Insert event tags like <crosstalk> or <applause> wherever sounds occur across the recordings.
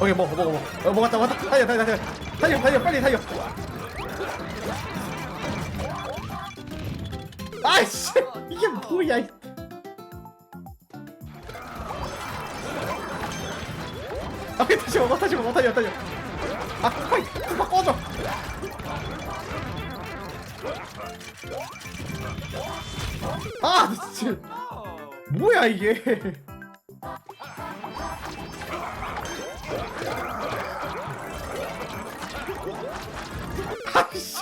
오케이 먹어 먹어 먹어. 어, 먹었다 먹었다. 달려 달려 달려. 달려 달려 빨리 달려. 아이씨 이게 뭐야 이. 오케이 다시 먹어 다시 먹어 달려 달려. 아 빨리 쿠파 꺼져. 아 진짜. 뭐야 이게 아이씨.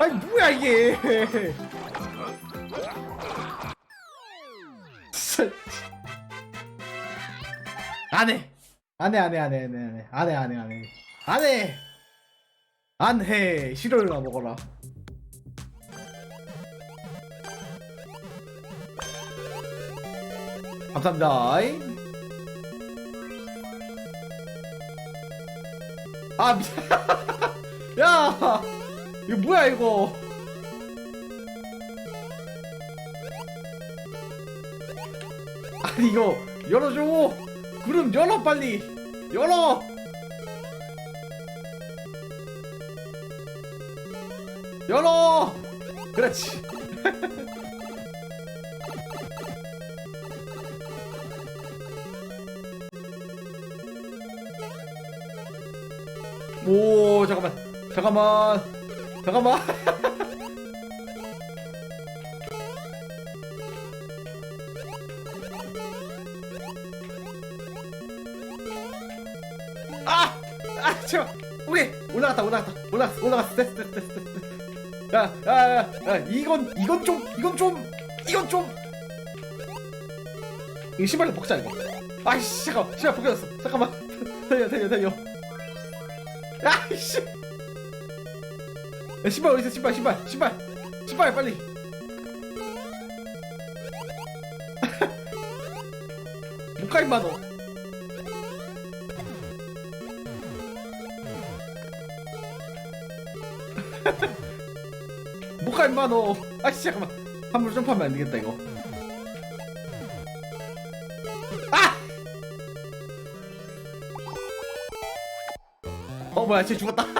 아니 뭐야 이게. 진짜. 안해 안해 안해 안해 안해. 안해 안해 안해. 안해. 안해. 시로일나 먹어라. 감사합니다 아 미안 <laughs> 야 이거 뭐야 이거? 아니 이거 열어줘. 그럼 열어 빨리. 열어. 열어. 그렇지 <laughs> 오 잠깐만 잠깐만 잠깐만 <laughs> 아! 아, 잠깐. 오케이. 올라갔다, 올라갔다. 올라갔어, 올라갔어. 됐어, 됐어, 됐어, 됐어. 야, 야, 이건, 이건 좀, 이건 좀, 이건 좀. 이거 신발을 벗자, 이거. 아이씨, 잠깐. 신발 벗겨졌어. 잠깐만. <laughs> 달려, 달려, 달려. 아이씨. 야, 신발 어디 있어, 신발, 신발, 신발. 신발, 빨리. <laughs> 못 가, 임마, 너. 뭐가 임마 너 아씨 잠깐만 한번 점프하면 안 되겠다 이거 뭐야 쟤 죽었다 <laughs>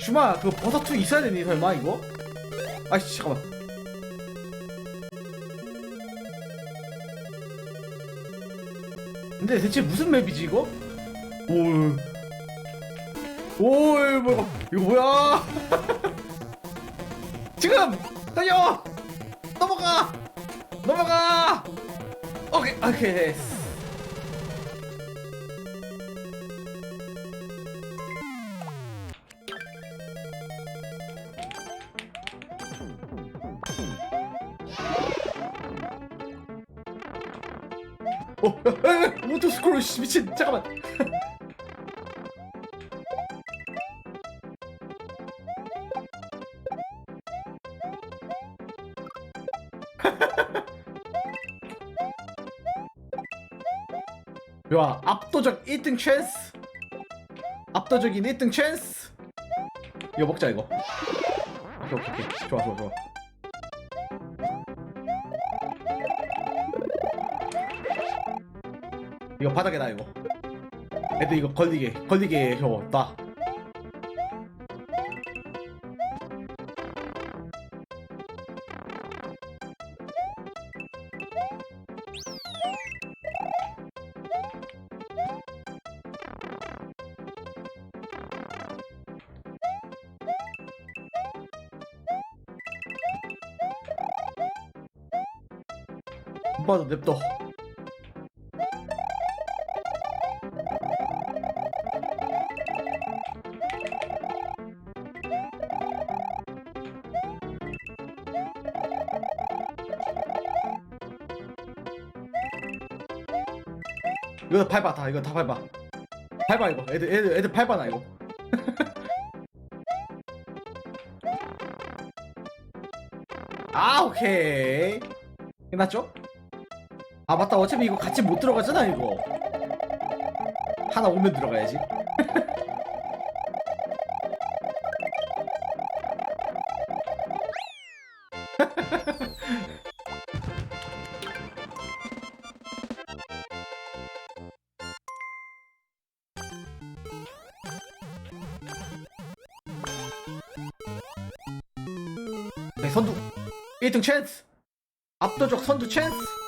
슈마 그거 버섯투 있어야 되니 설마 이거? 아씨 잠깐만 근데 대체 무슨 맵이지 이거? 오, 오, 이거 뭐야? 이거 뭐야? 지금 달려! 넘어가! 넘어가! 오케이, 오케이. 어, 에, 에, 오토 스크롤 씨 미친 잠깐만. 좋아 압도적 1등 찬스. 압도적인 1등 찬스. 이거 먹자 이거. 오케이 오케이 오케이. 좋아 좋아 좋아. 이거 바닥에 놔 이거. 애들 이거 걸리게 걸리게 저거 놔 오빠도 냅둬. 이거 다 밟아 다 이거 다 밟아. 밟아 이거. 애들 애들 애들 밟아 나 이거. <laughs> 아 오케이. 끝났죠? 아 맞다. 어차피 이거 같이 못 들어가잖아 이거. 하나 오면 들어가야지. <laughs> 네, 선두. 1등 찬스. 압도적 선두 찬스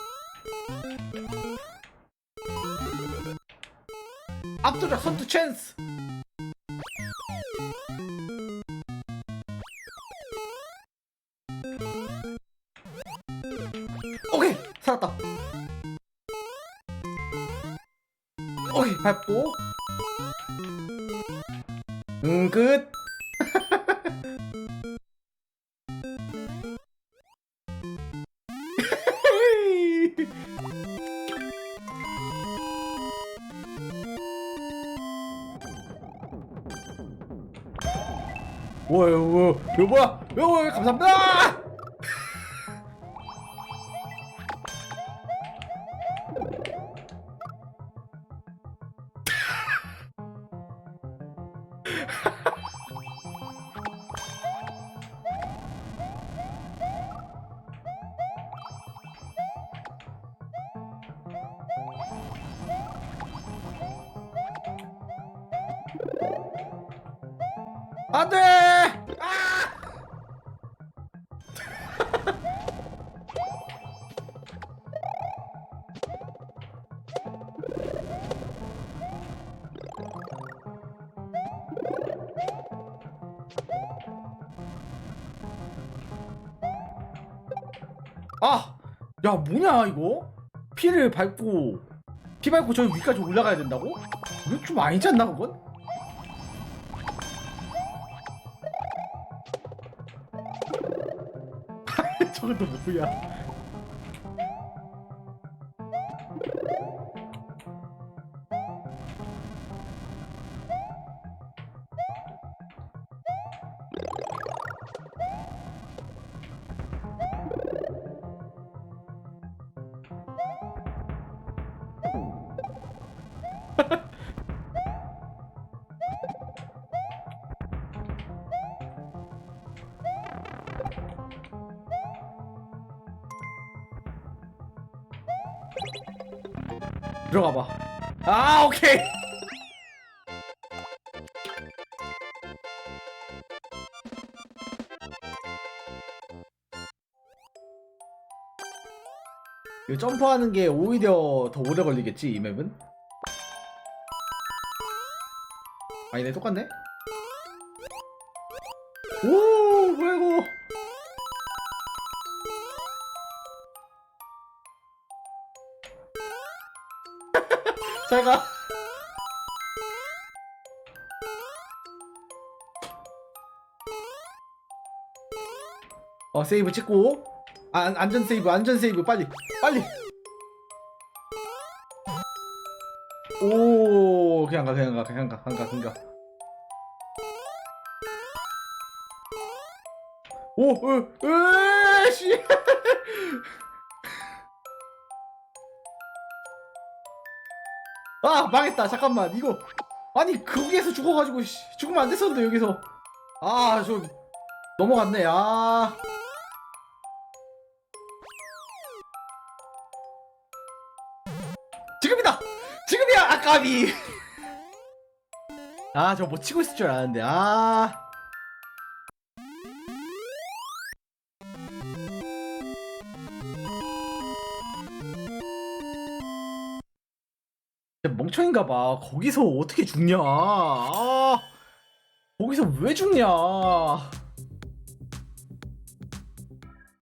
압도적 선두 찬스. 오케이 살았다. 오케이 밟고. 응끝 뭐야 이거 이거 뭐야? 감사합니다! 안돼 아! 야 뭐냐 이거? 피를 밟고 피 밟고 저기 위까지 올라가야 된다고? 이거 좀 아니지 않나 그건? <laughs> 저건 또 뭐야? <laughs> 들어가 봐. 아, 오케이. <laughs> 이 점프하는 게 오히려 더 오래 걸리겠지 이 맵은? 아니네 똑같네. 오 뭐야 이거? <laughs> 잘 가. 어 세이브 찍고 아, 안- 안전 세이브 안전 세이브 빨리 빨리 오 그냥 가 그냥 가 그냥 가 그냥 가 그냥 가 오, 으, 으, 씨. 아, 망했다. 잠깐만. 이거. 아니, 거기에서 죽어가지고, 씨. 죽으면 안 됐었는데, 여기서. 아, 저, 넘어갔네. 아. 지금이다! 지금이야! 아까비! 아, 저 못 치고 있을 줄 알았는데, 아. 멍청인가 봐. 거기서 어떻게 죽냐. 아, 거기서 왜 죽냐.